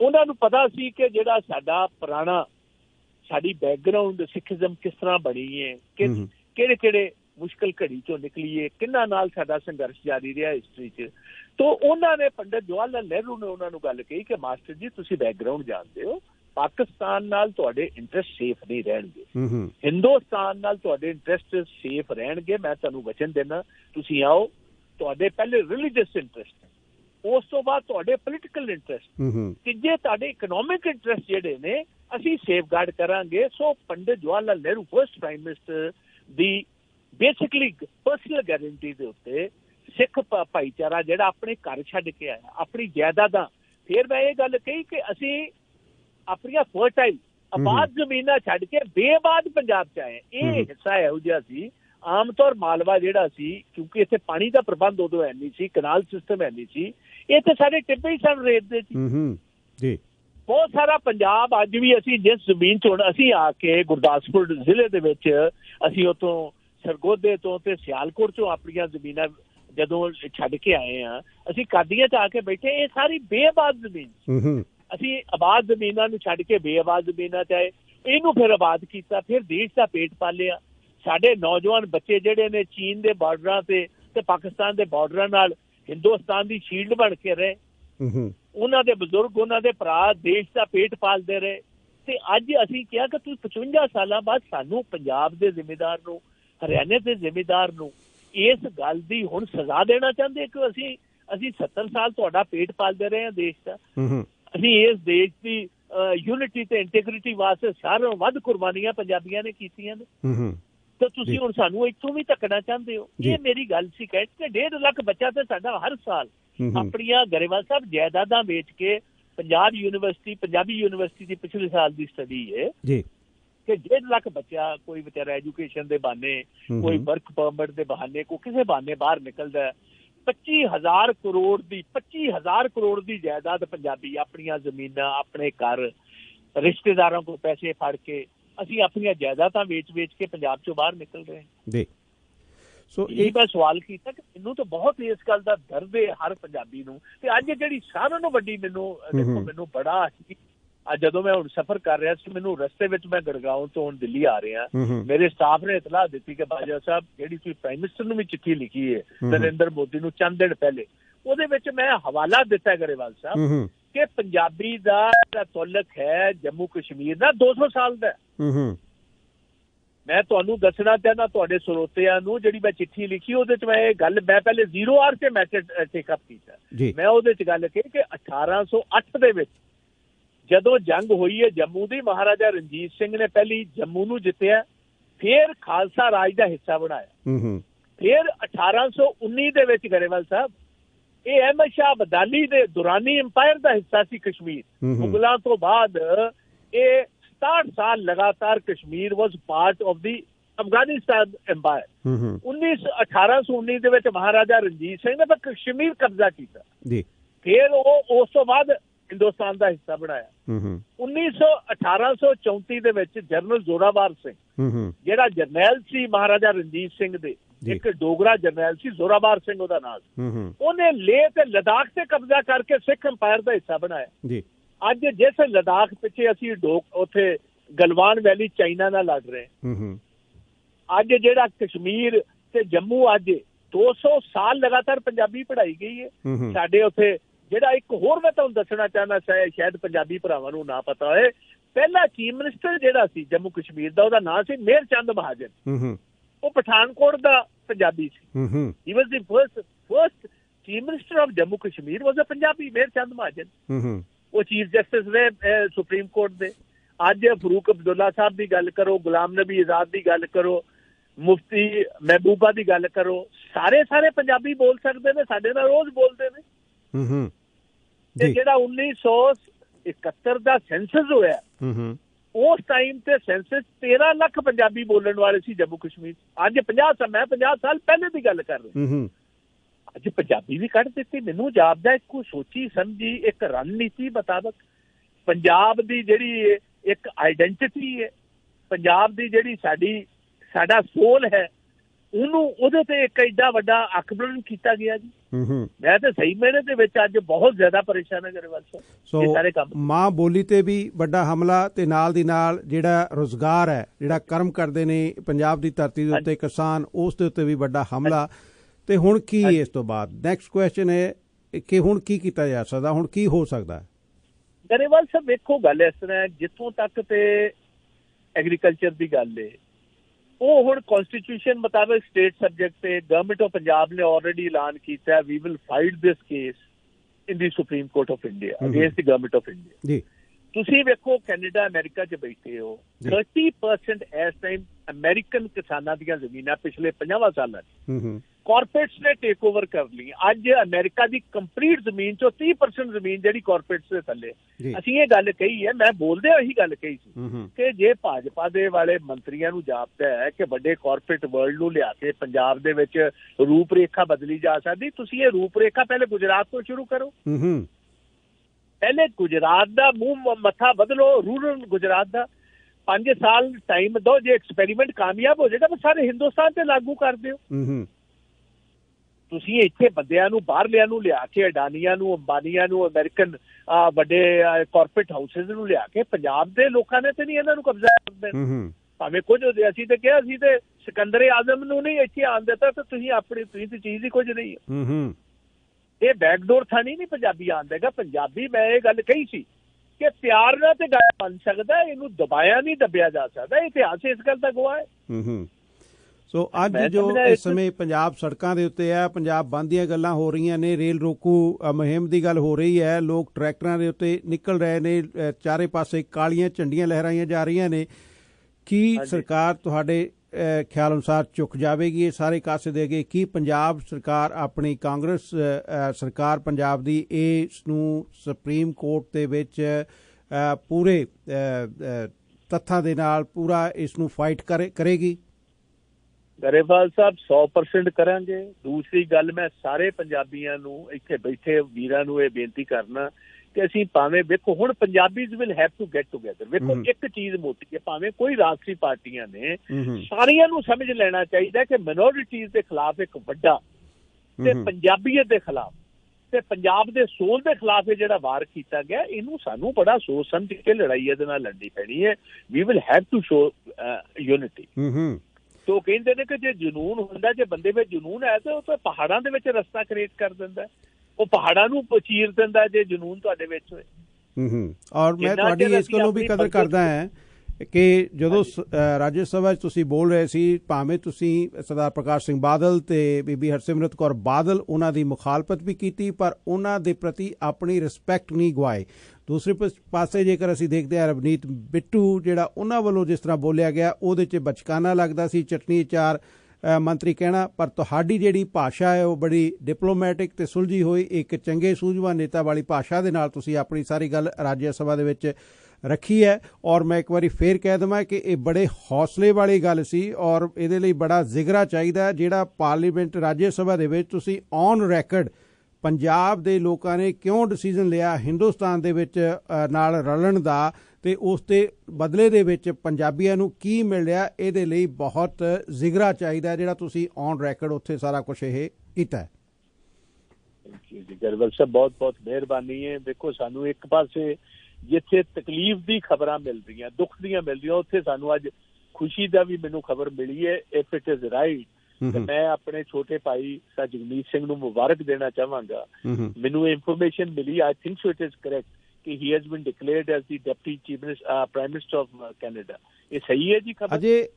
ਉਹਨਾਂ ਨੂੰ ਪਤਾ ਸੀ ਕਿ ਜਿਹੜਾ ਸਾਡਾ ਪੁਰਾਣਾ ਸਾਡੀ ਬੈਕਗ੍ਰਾਉਂਡ ਸਿੱਖੀਜ਼ਮ ਕਿਸ ਤਰ੍ਹਾਂ ਬਣੀ ਹੈ। ਕਿਹੜੇ ਕਿਹੜੇ ਮੁਸ਼ਕਲ ਘੜੀ ਚੋਂ ਨਿਕਲੀਏ ਕਿੰਨਾ ਨਾਲ ਸਾਡਾ ਸੰਘਰਸ਼ ਜਾਰੀ ਰਿਹਾ ਹਿਸਟਰੀ 'ਚ? ਤੋਂ ਉਹਨਾਂ ਨੇ ਪੰਡਤ ਜਵਾਹਰ ਲਾਲ ਨਹਿਰੂ ਨੇ ਉਹਨਾਂ ਨੂੰ ਗੱਲ ਕਹੀ ਕਿ ਮਾਸਟਰ ਜੀ ਤੁਸੀਂ ਬੈਕਗ੍ਰਾਉਂਡ ਜਾਣਦੇ ਹੋ ਪਾਕਿਸਤਾਨ ਨਾਲ ਤੁਹਾਡੇ ਇੰਟਰਸਟ ਸੇਫ ਨਹੀਂ ਰਹਿਣਗੇ। ਹਿੰਦੁਸਤਾਨ ਨਾਲ ਤੁਹਾਡੇ ਇੰਟਰਸਟ ਸੇਫ ਰਹਿਣਗੇ ਮੈਂ ਤੁਹਾਨੂੰ ਵਚਨ ਦੇਣਾ ਤੁਸੀਂ ਆਓ ਤੁਹਾਡੇ ਪਹਿਲੇ ਰਿਲੀਜੀਅਸ ਇੰਟਰਸਟ ਉਸ ਤੋਂ ਬਾਅਦ ਤੁਹਾਡੇ ਪੋਲਿਟੀਕਲ ਇੰਟਰਸਟ ਕਿ ਜੇ ਤੁਹਾਡੇ ਇਕਨੋਮਿਕ ਇੰਟਰਸਟ ਜਿਹੜੇ ਨੇ ਅਸੀਂ ਸੇਫਗਾਰਡ ਕਰਾਂਗੇ। So Pandit Jawahar Lal Nehru first prime minister ਦੀ ਬੇਸਿਕਲੀ ਪਰਸਨਲ ਗਾਰੰਟੀ ਦੇ ਉੱਤੇ ਸਿੱਖ ਭਾਈਚਾਰਾ ਜਿਹੜਾ ਆਪਣੇ ਘਰ ਛੱਡ ਕੇ ਆਇਆ ਆਪਣੀ ਜਾਇਦਾਦਾਂ ਫਿਰ ਮੈਂ ਇਹ ਗੱਲ ਕਹੀ ਕਿ ਅਸੀਂ ਆਪਣੀਆਂ ਫਰਟਾਈਲ ਆਬਾਦ ਜ਼ਮੀਨਾਂ ਛੱਡ ਕੇ ਬੇਬਾਦ ਪੰਜਾਬ ਚ ਆਏ ਇਹ ਹਿੱਸਾ ਇਹੋ ਜਿਹਾ ਸੀ। ਆਮ ਤੌਰ ਮਾਲਵਾ ਜਿਹੜਾ ਸੀ ਕਿਉਂਕਿ ਇੱਥੇ ਪਾਣੀ ਦਾ ਪ੍ਰਬੰਧ ਉਦੋਂ ਹੈ ਨਹੀਂ ਸੀ ਕਨਾਲ ਸਿਸਟਮ ਹੈ ਨਹੀਂ ਸੀ। ਇਹ ਤੇ ਸਾਰੇ ਟਿੱਬੇ ਹੀ ਸਨ ਰੇਤ ਦੇ ਸੀ ਹੂੰ ਜੀ। ਬਹੁਤ ਸਾਰਾ ਪੰਜਾਬ ਅੱਜ ਵੀ ਅਸੀਂ ਜਿਸ ਜ਼ਮੀਨ ਤੋਂ ਅਸੀਂ ਆ ਕੇ ਗੁਰਦਾਸਪੁਰ ਜ਼ਿਲ੍ਹੇ ਦੇ ਵਿੱਚ ਅਸੀਂ ਉਤੋਂ ਸਰਗੋਦੇ ਤੋਂ ਤੇ ਸਿਆਲਕੋਟ ਤੋਂ ਆਪਣੀਆਂ ਜ਼ਮੀਨਾਂ ਜਦੋਂ ਛੱਡ ਕੇ ਆਏ ਆ ਅਸੀਂ ਕਾਦੀਆਂ 'ਚ ਆ ਕੇ ਬੈਠੇ ਇਹ ਸਾਰੀ ਬੇਆਬਾਦ ਜ਼ਮੀਨ ਹੂੰ ਅਸੀਂ ਆਬਾਦ ਜ਼ਮੀਨਾਂ ਨੂੰ ਛੱਡ ਕੇ ਬੇਆਬਾਦ ਜ਼ਮੀਨਾਂ 'ਚ ਆਏ ਇਹਨੂੰ ਫਿਰ ਆਬਾਦ ਕੀਤਾ ਫਿਰ ਦੇਸ਼ ਦਾ ਪੇਟ ਪਾਲਿਆ। ਸਾਡੇ ਨੌਜਵਾਨ ਬੱਚੇ ਜਿਹੜੇ ਨੇ ਚੀਨ ਦੇ ਬਾਰਡਰਾਂ ਤੇ ਤੇ ਪਾਕਿਸਤਾਨ ਦੇ ਬਾਰਡਰਾਂ ਨਾਲ ਹਿੰਦੁਸਤਾਨ ਦੀ ਸ਼ੀਲਡ ਬਣ ਕੇ ਰਹੇ। ਉਹਨਾਂ ਦੇ ਬਜ਼ੁਰਗ ਉਹਨਾਂ ਦੇ ਭਰਾ ਦੇਸ਼ ਦਾ ਪੇਟ ਪਾਲਦੇ ਰਹੇ। ਤੇ ਅੱਜ ਅਸੀਂ ਕਿਹਾ ਕਿ ਤੁਸੀਂ 55 ਸਾਲਾਂ ਬਾਅਦ ਸਾਨੂੰ ਪੰਜਾਬ ਦੇ ਜ਼ਿੰਮੇਦਾਰ ਨੂੰ ਹਰਿਆਣੇ ਦੇ ਜ਼ਿੰਮੇਦਾਰ ਨੂੰ ਇਸ ਗੱਲ ਦੀ ਹੁਣ ਸਜ਼ਾ ਦੇਣਾ ਚਾਹੁੰਦੇ ਕਿ ਅਸੀਂ ਅਸੀਂ 70 ਸਾਲ ਤੁਹਾਡਾ ਪੇਟ ਪਾਲਦੇ ਰਹੇ ਹਾਂ ਦੇਸ਼ ਦਾ। ਅਸੀਂ ਇਸ ਦੇਸ਼ ਦੀ ਯੂਨਿਟੀ ਤੇ ਇੰਟੈਗ੍ਰਿਟੀ ਵਾਸਤੇ ਸਾਰਿਆਂ ਵੱਧ ਕੁਰਬਾਨੀਆਂ ਪੰਜਾਬੀਆਂ ਨੇ ਕੀਤੀਆਂ ਨੇ। ਤਾਂ ਤੁਸੀਂ ਹੁਣ ਸਾਨੂੰ ਇੱਥੋਂ ਵੀ ਧੱਕਣਾ ਚਾਹੁੰਦੇ ਹੋ। ਇਹ ਮੇਰੀ ਗੱਲ ਸੀ ਕਿ 1.5 ਲੱਖ ਬੱਚਾ ਤੇ ਸਾਡਾ ਹਰ ਸਾਲ ਆਪਣੀਆਂ ਗਰੇਵਾਲ ਸਾਹਿਬ ਜਾਇਦਾਦਾਂ ਵੇਚ ਕੇ ਪੰਜਾਬ ਯੂਨੀਵਰਸਿਟੀ ਪੰਜਾਬੀ ਯੂਨੀਵਰਸਿਟੀ ਦੀ ਪਿਛਲੇ ਸਾਲ ਦੀ ਸਟੱਡੀ ਹੈ ਜੀ। ਕਿ 1.5 ਲੱਖ ਬੱਚਾ ਕੋਈ ਵਿਚਾਰਾ ਐਜੂਕੇਸ਼ਨ ਦੇ ਬਹਾਨੇ ਕੋਈ ਵਰਕ ਪਰਮਿਟ ਦੇ ਬਹਾਨੇ ਕੋ ਕਿਸੇ ਬਹਾਨੇ ਬਾਹਰ ਨਿਕਲਦਾ ਹੈ। 25000 ਕਰੋੜ ਦੀ 25000 ਕਰੋੜ ਦੀ ਜਾਇਦਾਦ ਪੰਜਾਬੀ ਆਪਣੀਆਂ ਜ਼ਮੀਨਾਂ ਆਪਣੇ ਘਰ ਰਿਸ਼ਤੇਦਾਰਾਂ ਕੋਲ ਪੈਸੇ ਫੜ ਕੇ ਅਸੀਂ ਆਪਣੀਆਂ ਜਾਇਦਾਦਾਂ ਵੇਚ-ਵੇਚ ਕੇ ਪੰਜਾਬ ਚੋਂ ਬਾਹਰ ਨਿਕਲ ਰਹੇ ਹਾਂ। ਜੀ। ਸੋ ਇਹ ਮੈਂ ਸਵਾਲ ਕੀਤਾ ਕਿ ਮੈਨੂੰ ਤਾਂ ਬਹੁਤ ਇਸ ਗੱਲ ਦਾ ਦਰਦ ਹੈ ਹਰ ਪੰਜਾਬੀ ਨੂੰ। ਤੇ ਅੱਜ ਜਿਹੜੀ ਸਾਰਿਆਂ ਨੂੰ ਵੱਡੀ ਮੈਨੂੰ ਦੇਖੋ ਮੈਨੂੰ ਬੜਾ ਅੱਜ ਜਦੋਂ ਮੈਂ ਹੁਣ ਸਫ਼ਰ ਕਰ ਰਿਹਾ ਸੀ ਮੈਨੂੰ ਰਸਤੇ ਵਿੱਚ ਮੈਂ ਗੜਗਾਉਂ ਤੋਂ ਹੁਣ ਦਿੱਲੀ ਆ ਰਿਹਾ। ਮੇਰੇ ਸਟਾਫ ਨੇ ਇਤਲਾਹ ਦਿੱਤੀ ਕਿ ਬਾਜਾ ਸਾਹਿਬ ਜਿਹੜੀ ਤੁਸੀਂ ਪ੍ਰਾਈਮ ਮਿਨਿਸਟਰ ਨੂੰ ਵੀ ਚਿੱਠੀ ਲਿਖੀ ਹੈ ਨਰਿੰਦਰ ਮੋਦੀ ਨੂੰ ਚੰਦ ਦਿਨ ਪਹਿਲੇ ਉਹਦੇ ਵਿੱਚ ਮੈਂ ਹਵਾਲਾ ਦਿੱਤਾ ਗਰੇਵਾਲ ਸਾਹਿਬ ਕਿ ਪੰਜਾਬੀ ਦਾ ਜਿਹੜਾ ਤੁਲਕ ਹੈ ਜੰਮੂ ਕਸ਼ਮੀਰ ਦਾ 200 ਸਾਲ ਦਾ। ਮੈਂ ਤੁਹਾਨੂੰ ਦੱਸਣਾ ਚਾਹਨਾ ਤੁਹਾਡੇ ਸਰੋਤਿਆਂ ਨੂੰ ਜਿਹੜੀ ਮੈਂ ਚਿੱਠੀ ਲਿਖੀ ਉਹਦੇ ਚ ਮੈਂ ਇਹ ਗੱਲ ਮੈਂ ਪਹਿਲੇ 0 ਆਰ ਤੇ ਮੈਸੇਜ ਟੇਕ ਅਪ ਕੀਤਾ। ਮੈਂ ਉਹਦੇ ਚ ਗੱਲ ਕਹੀ ਕਿ 1808 ਦੇ ਵਿੱਚ ਜਦੋਂ ਜੰਗ ਹੋਈ ਹੈ ਜੰਮੂ ਦੀ ਮਹਾਰਾਜਾ ਰਣਜੀਤ ਸਿੰਘ ਨੇ ਪਹਿਲੀ ਜੰਮੂ ਨੂੰ ਜਿੱਤਿਆ ਫਿਰ ਖਾਲਸਾ ਰਾਜ ਦਾ ਹਿੱਸਾ ਬਣਾਇਆ। ਹੂੰ ਹੂੰ। ਫਿਰ 1819 ਦੇ ਵਿੱਚ ਗਰੇਵਾਲ ਸਾਹਿਬ ਇਹ ਅਹਿਮਦ ਸ਼ਾਹ ਬਦਾਲੀ ਦੇ ਦੁਰਾਨੀ ਐਮਪਾਇਰ ਦਾ ਹਿੱਸਾ ਸੀ ਕਸ਼ਮੀਰ। ਮੁਗਲਾਂ ਤੋਂ ਬਾਅਦ ਇਹ 67 ਸਾਲ ਲਗਾਤਾਰ Kashmir was part of the Afghanistan empire 19 1819 ਦੇ ਵਿੱਚ ਮਹਾਰਾਜਾ ਰਣਜੀਤ ਸਿੰਘ ਨੇ ਕਸ਼ਮੀਰ ਕਬਜ਼ਾ ਕੀਤਾ। ਜੀ। ਫਿਰ ਉਹ ਉਸ ਤੋਂ ਬਾਅਦ ਹਿੰਦੁਸਤਾਨ ਦਾ ਹਿੱਸਾ ਬਣਾਇਆ। ਹੂੰ ਹੂੰ। 1834 ਦੇ ਵਿੱਚ ਜਨਰਲ ਜ਼ੋਰਾਵਰ ਸਿੰਘ ਜਿਹੜਾ ਜਰਨੈਲ ਸੀ ਮਹਾਰਾਜਾ ਰਣਜੀਤ ਸਿੰਘ ਦੇ ਇੱਕ ਡੋਗਰਾ ਜਰਨੈਲ ਸੀ ਜ਼ੋਰਾਵਰ ਸਿੰਘ ਉਹਦਾ ਨਾਮ ਹੂੰ ਹੂੰ। ਉਹਨੇ ਲੇਹ ਤੇ ਲਦਾਖ ਤੇ ਕਬਜ਼ਾ ਕਰਕੇ ਸਿੱਖ ਅੰਪਾਇਰ ਦਾ ਹਿੱਸਾ ਬਣਾਇਆ। ਜੀ। ਅੱਜ ਜਿਸ ਲਦਾਖ ਪਿੱਛੇ ਅਸੀਂ ਡੋਕ ਉਥੇ ਗਲਵਾਨ ਵੈਲੀ ਚਾਈਨਾ ਨਾਲ ਲੜ ਰਹੇ ਹੂੰ। ਹੂੰ ਅੱਜ ਜਿਹੜਾ ਕਸ਼ਮੀਰ ਤੇ ਜੰਮੂ ਅੱਜ 200 ਸਾਲ ਲਗਾਤਾਰ ਪੰਜਾਬੀ ਪੜ੍ਹਾਈ ਗਈ ਹੈ। ਸਾਡੇ ਉਥੇ ਜਿਹੜਾ ਇੱਕ ਹੋਰ ਮੈਂ ਤੁਹਾਨੂੰ ਦੱਸਣਾ ਚਾਹਨਾ ਸ਼ਾਇਦ ਪੰਜਾਬੀ ਭਰਾਵਾਂ ਨੂੰ ਨਾ ਪਤਾ ਹੋਏ ਪਹਿਲਾ ਚੀਫ ਮਿਨਿਸਟਰ ਜਿਹੜਾ ਸੀ ਜੰਮੂ ਕਸ਼ਮੀਰ ਦਾ ਉਹਦਾ ਨਾਮ ਸੀ ਮੇਰ ਚੰਦ ਮਹਾਜਨ। ਹੂੰ ਹੂੰ। ਉਹ ਪਠਾਨਕੋਟ ਦਾ ਪੰਜਾਬੀ ਸੀ। ਹੂੰ ਹੂੰ। He was the first first chief minister of Jammu Kashmir was uh Punjabi Mehr Chand Mahajan. ਹੂੰ ਹੂੰ। ਉਹ ਚੀਫ ਜਸਟਿਸ ਨੇ ਸੁਪਰੀਮ ਕੋਰਟ ਦੇ। ਅੱਜ ਫਰੂਕ ਅਬਦੁੱਲਾ ਸਾਹਿਬ ਦੀ ਗੱਲ ਕਰੋ ਗੁਲਾਮ ਨਬੀ ਆਜ਼ਾਦ ਦੀ ਗੱਲ ਕਰੋ ਮੁਫਤੀ ਮਹਿਬੂਬਾ ਦੀ ਗੱਲ ਕਰੋ ਸਾਰੇ ਸਾਰੇ ਪੰਜਾਬੀ ਬੋਲ ਸਕਦੇ ਨੇ ਸਾਡੇ ਨਾਲ ਰੋਜ਼ ਬੋਲਦੇ ਨੇ। ਹੂੰ ਹੂੰ। ਤੇ ਜਿਹੜਾ 1971 ਦਾ ਸੈਂਸਸ ਹੋਇਆ ਹੂੰ ਹੂੰ। ਉਸ ਟਾਈਮ ਤੇ ਸੈਂਸਸ 13 ਲੱਖ ਪੰਜਾਬੀ ਬੋਲਣ ਵਾਲੇ ਸੀ ਜੰਮੂ ਕਸ਼ਮੀਰ ਅੱਜ 50 ਸਾਲ ਮੈਂ 50 ਸਾਲ ਪਹਿਲੇ ਦੀ ਗੱਲ ਕਰ ਰਿਹਾ। ਹੂੰ ਅੱਜ ਪੰਜਾਬੀ ਵੀ ਕੱਢ ਦਿੱਤੀ। ਮੈਨੂੰ ਜਾਪਦਾ ਇੱਕ ਸੋਚੀ ਸਮਝੀ ਇੱਕ ਰਣਨੀਤੀ ਮੁਤਾਬਕ ਪੰਜਾਬ ਦੀ ਜਿਹੜੀ ਇੱਕ ਆਇਡੈਂਟੀਟੀ ਹੈ ਪੰਜਾਬ ਦੀ ਜਿਹੜੀ ਸਾਡੀ ਸਾਡਾ ਸੋਲ ਹੈ ਉਹਨੂੰ ਉਹਦੇ ਤੇ ਇੱਕ ਐਡਾ ਵੱਡਾ ਆਕਰਮਣ ਕੀਤਾ ਗਿਆ ਜੀ। ਹੂੰ ਹੂੰ। ਮੈਂ ਤਾਂ ਸਹੀ ਮੈਨੇ ਦੇ ਵਿੱਚ ਅੱਜ ਬਹੁਤ ਜ਼ਿਆਦਾ ਪਰੇਸ਼ਾਨ ਹਾਂ ਗਰੇਵਾਲ ਸਾਹਿਬ ਸੋ ਇਹ ਸਾਰੇ ਕੰਮ। ਮਾਂ ਬੋਲੀ ਤੇ ਵੀ ਵੱਡਾ ਹਮਲਾ ਤੇ ਨਾਲ ਦੀ ਨਾਲ ਜਿਹੜਾ ਰੋਜ਼ਗਾਰ ਹੈ ਜਿਹੜਾ ਕਰਮ ਕਰਦੇ ਨੇ ਪੰਜਾਬ ਦੀ ਧਰਤੀ ਦੇ ਉੱਤੇ ਕਿਸਾਨ ਉਸ ਦੇ ਉੱਤੇ ਵੀ ਵੱਡਾ ਹਮਲਾ। ਤੇ ਹੁਣ ਕੀ ਇਸ ਤੋਂ ਬਾਅਦ? ਨੈਕਸਟ ਕੁਐਸਚਨ ਹੈ ਕਿ ਹੁਣ ਕੀ ਕੀਤਾ ਜਾ ਸਕਦਾ? ਹੁਣ ਕੀ ਹੋ ਸਕਦਾ? ਗਰੇਵਾਲ ਸਾਹਿਬ ਵੇਖੋ ਗੱਲ ਇਸ ਤਰ੍ਹਾਂ ਜਿੱਥੋਂ ਤੱਕ ਤੇ ਐਗਰੀਕਲਚਰ ਦੀ ਗੱਲ ਹੈ ਉਹ ਹੁਣ ਕਨਸਟੀਟਿਊਸ਼ਨ ਮੁਤਾਬਕ ਸਟੇਟ ਸਬਜੈਕਟ ਤੇ ਗਵਰਨਮੈਂਟ ਆਫ ਪੰਜਾਬ ਨੇ ਆਲਰੇਡੀ ਐਲਾਨ ਕੀਤਾ ਹੈ we will fight this case in the supreme court of India. Against the government of India ਜੀ ਤੁਸੀਂ ਵੇਖੋ ਕੈਨੇਡਾ ਅਮਰੀਕਾ 'ਚ ਬੈਠੇ ਹੋ ਜੀ। 30% ਇਸ ਟਾਈਮ ਅਮਰੀਕਨ ਕਿਸਾਨਾਂ ਦੀਆਂ ਜ਼ਮੀਨਾਂ ਪਿਛਲੇ 50 ਸਾਲਾਂ 'ਚ ਹੂੰ ਹੂੰ ਕਾਰਪੋਰੇਟਸ ਨੇ ਟੇਕ ਓਵਰ ਕਰ ਲਈ। ਅੱਜ ਅਮਰੀਕਾ ਦੀ ਕੰਪਲੀਟ ਜ਼ਮੀਨ ਚੋਂ 30% ਜ਼ਮੀਨ ਜਿਹੜੀ ਕਾਰਪੋਰੇਟਸ ਦੇ ਥੱਲੇ। ਅਸੀਂ ਇਹ ਗੱਲ ਕਹੀ ਹੈ ਮੈਂ ਬੋਲਦੇ ਇਹੀ ਗੱਲ ਕਹੀ ਸੀ ਕਿ ਜੇ ਭਾਜਪਾ ਦੇ ਵਾਲੇ ਮੰਤਰੀਆਂ ਨੂੰ ਜਾਪਦਾ ਹੈ ਕਿ ਵੱਡੇ ਕਾਰਪੋਰੇਟ ਵਰਲਡ ਨੂੰ ਲਿਆ ਕੇ ਪੰਜਾਬ ਦੇ ਵਿੱਚ ਰੂਪਰੇਖਾ ਬਦਲੀ ਜਾ ਸਕਦੀ ਤੁਸੀਂ ਇਹ ਰੂਪਰੇਖਾ ਪਹਿਲੇ ਗੁਜਰਾਤ ਤੋਂ ਸ਼ੁਰੂ ਕਰੋ। ਪਹਿਲੇ ਗੁਜਰਾਤ ਦਾ ਮੂੰਹ ਮੱਥਾ ਬਦਲੋ ਰੂਰਲ ਗੁਜਰਾਤ ਦਾ। 5 ਸਾਲ ਟਾਈਮ ਦਿਓ ਜੇ ਐਕਸਪੈਰੀਮੈਂਟ ਕਾਮਯਾਬ ਹੋ ਜਾਏਗਾ ਤਾਂ ਸਾਰੇ ਹਿੰਦੁਸਤਾਨ ਤੇ ਲਾਗੂ ਕਰ ਦਿਓ। ਹੂੰ ਹੂੰ। ਤੁਸੀਂ ਇੱਥੇ ਬੰਦਿਆਂ ਨੂੰ ਬਾਹਰਲਿਆਂ ਨੂੰ ਲਿਆ ਕੇ ਅਡਾਨੀਆਂ ਨੂੰ ਅੰਬਾਨੀਆਂ ਨੂੰ ਅਮਰੀਕਨ ਵੱਡੇ ਕਾਰਪੋਰੇਟ ਹਾਊਸਸ ਨੂੰ ਲਿਆ ਕੇ ਪੰਜਾਬ ਦੇ ਲੋਕਾਂ ਨੇ ਤੇ ਨਹੀਂ ਇਹਨਾਂ ਨੂੰ ਕਬਜ਼ਾ ਕਰਦੇ ਹੂੰ ਹੂੰ। ਭਾਵੇਂ ਕੁਝ ਅਸੀਂ ਤੇ ਕਿਹਾ ਅਸੀਂ ਤੇ ਸਿਕੰਦਰ ਆਜ਼ਮ ਨੂੰ ਨਹੀਂ ਇੱਥੇ ਆਣ ਦਿੱਤਾ ਤੇ ਤੁਸੀਂ ਆਪਣੀ ਤੁਸੀਂ ਤੇ ਚੀਜ਼ ਹੀ ਕੁਝ ਨਹੀਂ ਹੈ। ਹੂੰ ਇਹ ਬੈਕਡੋਰ ਥਾਣੀ ਨਹੀਂ ਪੰਜਾਬੀ ਆਣ ਦੇਗਾ। ਪੰਜਾਬੀ ਮੈਂ ਇਹ ਗੱਲ ਕਹੀ ਸੀ ਕਿ ਪਿਆਰ ਨਾਲ ਤੇ ਗੱਲ ਬਣ ਸਕਦਾ ਇਹਨੂੰ ਦਬਾਇਆ ਨਹੀਂ ਦੱਬਿਆ ਜਾ ਸਕਦਾ। ਇਤਿਹਾਸ ਇਸ ਗੱਲ ਦਾ ਗਵਾਹ ਹੈ। ਹੂੰ ਹੂੰ। ਸੋ ਅੱਜ ਜੋ ਇਸ ਸਮੇਂ ਪੰਜਾਬ ਸੜਕਾਂ ਦੇ ਉੱਤੇ ਹੈ ਪੰਜਾਬ ਬੰਦ ਦੀਆਂ ਗੱਲਾਂ ਹੋ ਰਹੀਆਂ ਨੇ ਰੇਲ ਰੋਕੂ ਮੁਹਿੰਮ ਦੀ ਗੱਲ ਹੋ ਰਹੀ ਹੈ ਲੋਕ ਟਰੈਕਟਰਾਂ ਦੇ ਉੱਤੇ ਨਿਕਲ ਰਹੇ ਨੇ ਚਾਰੇ ਪਾਸੇ ਕਾਲੀਆਂ ਝੰਡੀਆਂ ਲਹਿਰਾਈਆਂ ਜਾ ਰਹੀਆਂ ਨੇ। ਕੀ। ਸਰਕਾਰ ਤੁਹਾਡੇ ਖਿਆਲ ਅਨੁਸਾਰ ਝੁਕ ਜਾਵੇਗੀ ਇਹ ਸਾਰੇ ਕਾਸੇ ਦੇਗੇ ਕੀ ਪੰਜਾਬ ਸਰਕਾਰ ਆਪਣੀ ਕਾਂਗਰਸ ਸਰਕਾਰ ਪੰਜਾਬ ਦੀ ਇਸ ਨੂੰ ਸੁਪਰੀਮ ਕੋਰਟ ਦੇ ਵਿੱਚ ਪੂਰੇ ਤੱਥਾਂ ਦੇ ਨਾਲ ਪੂਰਾ ਇਸ ਨੂੰ ਫਾਈਟ ਕਰੇ ਕਰੇਗੀ? ਗਰੇਵਾਲ ਸਾਹਿਬ 100% ਕਰਾਂਗੇ। ਦੂਸਰੀ ਗੱਲ ਮੈਂ ਸਾਰੇ ਪੰਜਾਬੀਆਂ ਨੂੰ ਇੱਥੇ ਬੈਠੇ ਵੀਰਾਂ ਨੂੰ ਇਹ ਬੇਨਤੀ ਕਰਨਾ ਕਿ ਅਸੀਂ ਭਾਵੇਂ ਵੇਖੋ ਹੁਣ Punjabis will have to get together ਵੇਖੋ। ਇੱਕ ਚੀਜ਼ ਮੋਟੀ ਹੈ ਭਾਵੇਂ ਕੋਈ ਰਾਸ਼ਟਰੀ ਪਾਰਟੀਆਂ ਨੇ ਸਾਰਿਆਂ ਨੂੰ ਸਮਝ ਲੈਣਾ ਚਾਹੀਦਾ ਕਿ ਮਿਨੋਰਿਟੀਜ਼ ਦੇ ਖਿਲਾਫ ਇੱਕ ਵੱਡਾ ਤੇ। ਪੰਜਾਬੀਅਤ ਦੇ ਖਿਲਾਫ ਤੇ ਪੰਜਾਬ ਦੇ ਸੋਲ ਦੇ ਖਿਲਾਫ ਇਹ ਜਿਹੜਾ ਵਾਰ ਕੀਤਾ ਗਿਆ ਇਹਨੂੰ ਸਾਨੂੰ ਬੜਾ ਸੋਚ ਸਮਝ ਕੇ ਲੜਾਈ ਇਹਦੇ ਨਾਲ ਲੜਨੀ ਪੈਣੀ ਹੈ। We will have to show unity ਹੂੰ ਹੂੰ। ਤੋ ਕਹਿੰਦੇ ਨੇ ਕਿ ਜੇ ਜਨੂਨ ਹੁੰਦਾ ਜੇ ਬੰਦੇ ਵਿੱਚ ਜਨੂਨ ਹੈ ਤਾਂ ਉਹ ਤਾਂ ਪਹਾੜਾਂ ਦੇ ਵਿੱਚ ਰਸਤਾ ਕ੍ਰੀਏਟ ਕਰ ਦਿੰਦਾ। ਉਹ ਪਹਾੜਾਂ ਨੂੰ ਚੀਰ ਦਿੰਦਾ ਜੇ ਜਨੂਨ ਤੁਹਾਡੇ ਵਿੱਚ ਹੋਏ। ਹੂੰ ਹੂੰ। ਔਰ ਮੈਂ ਤੁਹਾਡੀ ਇਸ ਗੱਲੋਂ ਵੀ ਕਦਰ ਕਰਦਾ ਹਾਂ ਕਿ ਜਦੋਂ ਰਾਜ ਸਭਾ 'ਚ ਤੁਸੀਂ ਬੋਲ ਰਹੇ ਸੀ ਭਾਵੇਂ ਤੁਸੀਂ ਸਰਦਾਰ ਪ੍ਰਕਾਸ਼ ਸਿੰਘ ਬਾਦਲ ਤੇ ਬੀਬੀ ਹਰਸਿਮਰਤ ਕੌਰ ਬਾਦਲ ਉਹਨਾਂ ਦੀ ਮੁਖਾਲਫਤ ਵੀ ਕੀਤੀ ਪਰ ਉਹਨਾਂ ਦੇ ਪ੍ਰਤੀ ਆਪਣੀ ਰਿਸਪੈਕਟ ਨਹੀਂ ਗਵਾਏ ਦੂਸਰੇ ਪਸ- ਪਾਸੇ ਜੇਕਰ ਅਸੀਂ ਦੇਖਦੇ ਹਾਂ ਰਵਨੀਤ ਬਿੱਟੂ ਜਿਹੜਾ ਉਹਨਾਂ ਵੱਲੋਂ ਜਿਸ ਤਰ੍ਹਾਂ ਬੋਲਿਆ ਗਿਆ, ਉਹਦੇ 'ਚ ਬਚਕਾਨਾ ਲੱਗਦਾ ਸੀ, ਚਟਨੀ ਚਾਰ ਮੰਤਰੀ ਕਹਿਣਾ, ਪਰ ਤੁਹਾਡੀ ਜਿਹੜੀ ਭਾਸ਼ਾ ਹੈ ਉਹ ਬੜੀ ਡਿਪਲੋਮੈਟਿਕ ਤੇ ਸੁਲਝੀ ਹੋਈ, ਇੱਕ ਚੰਗੇ ਸੂਝਵਾਨ ਨੇਤਾ ਵਾਲੀ ਭਾਸ਼ਾ ਦੇ ਨਾਲ ਤੁਸੀਂ ਆਪਣੀ ਸਾਰੀ ਗੱਲ ਰਾਜ ਸਭਾ ਦੇ ਵਿੱਚ ਰੱਖੀ ਹੈ। ਔਰ ਮੈਂ ਇੱਕ ਵਾਰੀ ਫੇਰ ਕਹਿ ਦਵਾਂ ਕਿ ਇਹ ਬੜੇ ਹੌਸਲੇ ਵਾਲੀ ਗੱਲ ਸੀ ਔਰ ਇਹਦੇ ਲਈ ਬੜਾ ਜ਼ਿਗਰਾ ਚਾਹੀਦਾ ਜਿਹੜਾ ਪਾਰਲੀਮੈਂਟ ਰਾਜ ਸਭਾ ਦੇ ਵਿੱਚ ਤੁਸੀਂ ਔਨ ਰੈਕੋਰਡ ਪੰਜਾਬ ਦੇ ਲੋਕਾਂ ਨੇ ਕਿਉਂ ਡਿਸੀਜਨ ਲਿਆ ਹਿੰਦੁਸਤਾਨ ਦੇ ਵਿੱਚ ਨਾਲ ਰਲਣ ਦਾ ਤੇ ਉਸ ਦੇ ਬਦਲੇ ਦੇ ਵਿੱਚ ਪੰਜਾਬੀਆਂ ਨੂੰ ਕੀ ਮਿਲ ਰਿਹਾ, ਇਹਦੇ ਲਈ ਬਹੁਤ ਜ਼ਿਗਰਾ ਚਾਹੀਦਾ ਜਿਹੜਾ ਤੁਸੀਂ ਔਨ ਰੈਕੋਰਡ ਉੱਥੇ ਸਾਰਾ ਕੁਝ ਇਹ ਕੀਤਾ ਜੀ ਗਰਵਲ ਸਾਹਿਬ, ਬਹੁਤ ਬਹੁਤ ਮਿਹਰਬਾਨੀ ਹੈ। ਦੇਖੋ, ਸਾਨੂੰ ਇੱਕ ਪਾਸੇ ਜਿੱਥੇ ਤਕਲੀਫ ਦੀ ਖਬਰਾਂ ਮਿਲ ਰਹੀਆਂ, ਦੁੱਖ ਦੀਆਂ ਮਿਲ ਰਹੀਆਂ ਉੱਥੇ ਸਾਨੂੰ ਅੱਜ ਖੁਸ਼ੀ ਦਾ ਵੀ ਮੈਨੂੰ ਖਬਰ ਮਿਲੀ ਹੈ ਇਫ ਇਟ ਇਜ਼ ਰਾਈਟ ਤੇ ਮੈਂ ਆਪਣੇ ਛੋਟੇ ਭਾਈ ਸਾ ਜਗਮੀਤ ਸਿੰਘ ਨੂੰ ਮੁਬਾਰਕ ਦੇਣਾ ਚਾਹਾਂਗਾ। ਮੈਨੂੰ ਇਨਫੋਰਮੇਸ਼ਨ ਮਿਲੀ I think so it is correct ਕਿ he has been declared as the deputy chief prime minister of Canada ਇਹ ਸਹੀ ਹੈ ਜੀ ਖਬਰ? ਅਜੇ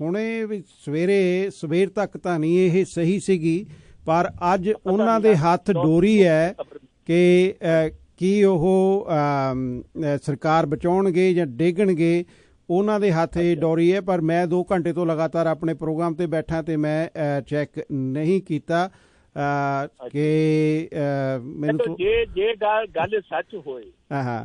ਹੁਣੇ ਵੀ ਸਵੇਰੇ ਸਵੇਰ ਤੱਕ ਤਾਂ ਨਹੀਂ ਇਹ ਸਹੀ ਸੀਗੀ ਪਰ ਅੱਜ ਉਹਨਾਂ ਦੇ ਹੱਥ ਡੋਰੀ ਹੈ ਕਿ ਕੀ ਉਹ ਸਰਕਾਰ ਬਚਾਉਣਗੇ ਜਾਂ ਡੇਗਣਗੇ। ਉਹਨਾਂ ਦੇ ਹੱਥ ਇਹ ਡੋਰੀ ਹੈ ਪਰ ਮੈਂ 2 ਘੰਟੇ ਤੋਂ ਲਗਾਤਾਰ ਆਪਣੇ ਪ੍ਰੋਗਰਾਮ ਤੇ ਬੈਠਾ ਤੇ ਮੈਂ ਚੈੱਕ ਨਹੀਂ ਕੀਤਾ। ਕਿ ਮੈਨੂੰ ਜੇ ਜੇ ਗੱਲ ਗੱਲ ਸੱਚ ਹੋਏ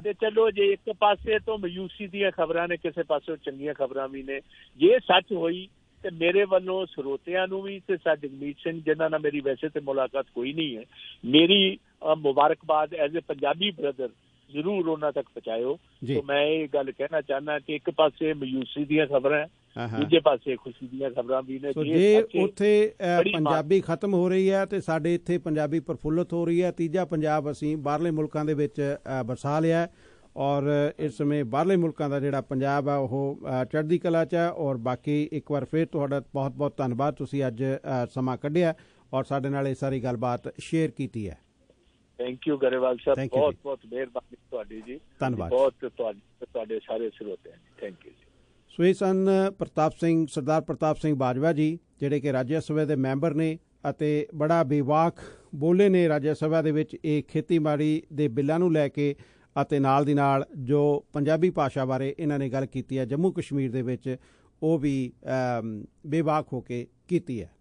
ਤੇ ਚਲੋ ਜੇ ਇੱਕ ਪਾਸੇ ਤੋਂ ਮਯੂਸੀ ਦੀਆਂ ਖਬਰਾਂ ਨੇ ਕਿਸੇ ਪਾਸੇ ਚੰਗੀਆਂ ਖਬਰਾਂ ਵੀ ਨੇ ਜੇ ਸੱਚ ਹੋਈ ਤੇ ਮੇਰੇ ਵੱਲੋਂ ਸਰੋਤਿਆਂ ਨੂੰ ਵੀ ਤੇ ਸਾ ਜਗਮੀਤ ਸਿੰਘ ਜਿਨ੍ਹਾਂ ਨਾਲ ਮੇਰੀ ਵੈਸੇ ਤੇ ਮੁਲਾਕਾਤ ਕੋਈ ਨਹੀਂ ਹੈ ਮੇਰੀ ਮੁਬਾਰਕਬਾਦ ਐਜ਼ ਅ ਪੰਜਾਬੀ ਬ੍ਰਦਰ ਜ਼ਰੂਰ ਉਹਨਾਂ ਤੱਕ ਪਹੁੰਚਾਇਓ। ਤੋਂ ਮੈਂ ਇਹ ਗੱਲ ਕਹਿਣਾ ਚਾਹਨਾ ਕਿ ਇੱਕ ਪਾਸੇ ਮਯੂਸੀ ਦੀਆਂ ਖਬਰਾਂ। ਦੂਜੇ ਪਾਸੇ ਖੁਸ਼ੀ ਦੀਆਂ ਖਬਰਾਂ ਵੀ ਨੇ। ਜੀ, ਉੱਥੇ ਪੰਜਾਬੀ ਖਤਮ ਹੋ ਰਹੀ ਹੈ ਤੇ ਸਾਡੇ ਇੱਥੇ ਪੰਜਾਬੀ ਪ੍ਰਫੁੱਲਤ ਹੋ ਰਹੀ ਹੈ ਤੀਜਾ ਪੰਜਾਬ ਅਸੀਂ ਬਾਹਰਲੇ ਮੁਲਕਾਂ ਦੇ ਵਿੱਚ ਵਸਾ ਲਿਆ ਔਰ ਇਸ ਸਮੇਂ ਬਾਹਰਲੇ ਮੁਲਕਾਂ ਦਾ ਜਿਹੜਾ ਪੰਜਾਬ ਹੈ ਉਹ ਚੜ੍ਹਦੀ ਕਲਾ 'ਚ ਹੈ ਔਰ ਬਾਕੀ ਇੱਕ ਵਾਰ ਫਿਰ ਤੁਹਾਡਾ ਬਹੁਤ-ਬਹੁਤ ਧੰਨਵਾਦ। ਤੁਸੀਂ ਅੱਜ ਸਮਾਂ ਕੱਢਿਆ ਔਰ ਸਾਡੇ ਨਾਲ ਇਹ ਸਾਰੀ ਗੱਲਬਾਤ ਸ਼ੇਅਰ ਕੀਤੀ ਹੈ। ਥੈਂਕ ਯੂ ਗਰੇਵਾਲ ਸਾਹਿਬ ਬਹੁਤ। ਬਹੁਤ ਮਿਹਰਬਾਨੀ ਤੁਹਾਡੀ ਜੀ ਧੰਨਵਾਦ। ਬਹੁਤ ਤੁਹਾਡੇ ਤੁਹਾਡੇ ਸਾਰੇ ਸਰੋਤੇ ਥੈਂਕ ਯੂ ਜੀ ਸੋ ਇਹ ਸਨ ਪ੍ਰਤਾਪ ਸਿੰਘ ਸਰਦਾਰ ਪ੍ਰਤਾਪ ਸਿੰਘ ਬਾਜਵਾ ਜੀ ਜਿਹੜੇ ਕਿ ਰਾਜ ਸਭਾ ਦੇ ਮੈਂਬਰ ਨੇ ਅਤੇ ਬੜਾ ਬੇਵਾਕ ਬੋਲੇ ਨੇ ਰਾਜ ਸਭਾ ਦੇ ਵਿੱਚ ਇਹ ਖੇਤੀਬਾੜੀ ਦੇ ਬਿੱਲਾਂ ਨੂੰ ਲੈ ਕੇ ਅਤੇ ਨਾਲ ਦੀ ਨਾਲ ਜੋ ਪੰਜਾਬੀ ਭਾਸ਼ਾ ਬਾਰੇ ਇਹਨਾਂ ਨੇ ਗੱਲ ਕੀਤੀ ਹੈ ਜੰਮੂ ਕਸ਼ਮੀਰ ਦੇ ਵਿੱਚ ਉਹ ਵੀ ਬੇਵਾਕ ਹੋ ਕੇ ਕੀਤੀ ਹੈ